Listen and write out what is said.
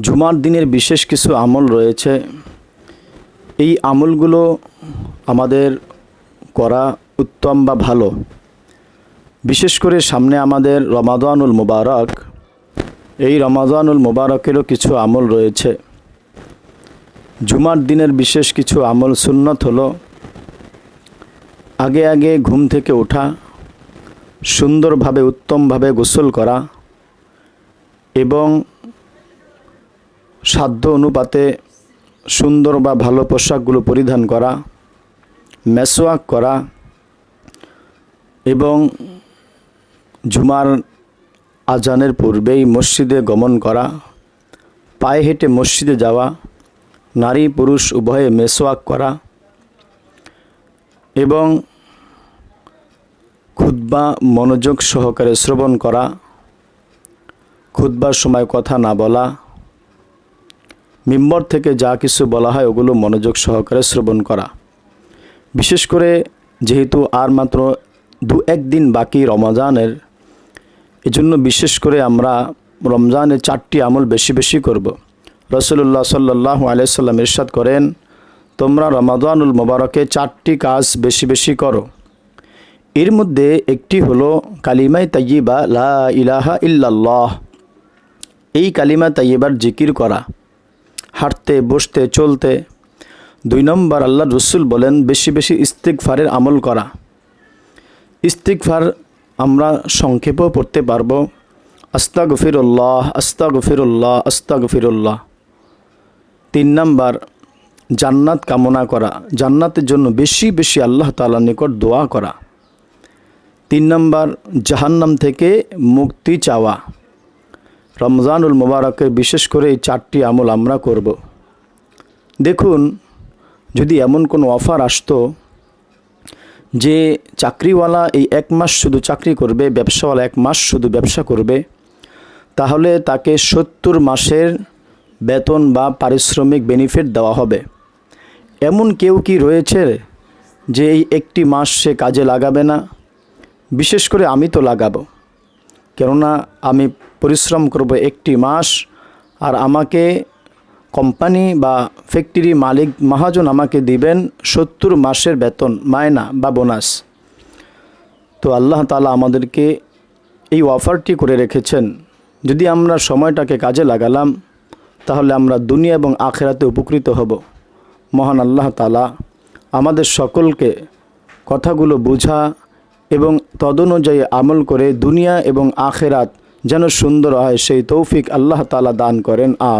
জুমার দিনের বিশেষ কিছু আমল রয়েছে। এই আমলগুলো আমাদের করা উত্তম বা ভালো। বিশেষ করে সামনে আমাদের রমাদানুল মুবারক। এই রমাদানুল মুবারকেরও কিছু আমল রয়েছে। জুমার দিনের বিশেষ কিছু আমল সুন্নত হলো, আগে আগে ঘুম থেকে ওঠা, সুন্দরভাবে, উত্তমভাবে গোসল করা এবং সাধ্য অনুপাতে সুন্দর বা ভালো পোশাকগুলো পরিধান করা মেসোয়াক করা এবং জুমার আজানের পূর্বেই মসজিদে গমন করা, পায়ে হেঁটে মসজিদে যাওয়া, নারী পুরুষ উভয়ে মেসোয়াক করা এবং খুদ্া মনোযোগ সহকারে শ্রবণ করা খুদ্বার সময় কথা না বলা মিম্বর থেকে যা কিছু বলা হয় ওগুলো মনোযোগ সহকারে শ্রবণ করা। বিশেষ করে যেহেতু আর মাত্র দু একদিন বাকি রমজানের, এজন্য বিশেষ করে আমরা রমজানের চারটি আমল বেশি বেশি করব। রসুল্লাহ সাল্লাহ আলাইসাল্লাম ইরশাদ করেন, তোমরা রমাদানুল মোবারকে চারটি কাজ বেশি বেশি করো। এর মধ্যে একটি হলো কালিমাই তাইয়িবা লা ইলাহা ইল্লাল্লাহ। এই কালিমা তাইয়িবার জিকির করা। হাঁটতে, বসতে, চলতে। দুই নম্বর, আল্লাহ রসুল বলেন, বেশি বেশি ইস্তিকফারের আমল করা। ইস্তিকফার আমরা সংক্ষেপও পড়তে পারব। আস্তা গফিরুল্লাহ আস্তা গফিরুল্লাহ আস্তা গফিরুল্লাহ তিন নম্বর, জান্নাত কামনা করা। জান্নাতের জন্য বেশি বেশি আল্লাহ তালার নিকট দোয়া করা। তিন নম্বর, জাহান্নাম থেকে মুক্তি চাওয়া। রমজানুল মোবারকের বিশেষ করে এই চারটি আমল আমরা করব। দেখুন, যদি এমন কোনো অফার আসতো যে চাকরিওয়ালা এই এক মাস শুধু চাকরি করবে, ব্যবসাওয়ালা এক মাস শুধু ব্যবসা করবে, তাহলে তাকে সত্তর মাসের বেতন বা পারিশ্রমিক বেনিফিট দেওয়া হবে। এমন কেউ কি রয়েছে যে এই একটি মাস সে কাজে লাগাবে না? বিশেষ করে আমি তো লাগাবো। কেননা আমি পরিশ্রম করব একটি মাস আর আমাকে কোম্পানি বা ফ্যাক্টরি মালিক মহাজন আমাকে দিবেন সত্তর মাসের বেতন মায়না বা বোনাস। তো আল্লাহ তালা আমাদেরকে এই অফারটি করে রেখেছেন। যদি আমরা সময়টাকে কাজে লাগালাম, তাহলে আমরা দুনিয়া এবং আখেরাতে উপকৃত হব। মহান আল্লাহ তালা আমাদের সকলকে কথাগুলো বোঝা এবং তদনুযায়ী আমল করে দুনিয়া এবং আখেরাত যেন সুন্দর হয় সেই তৌফিক আল্লাহ তালা দান করেন আম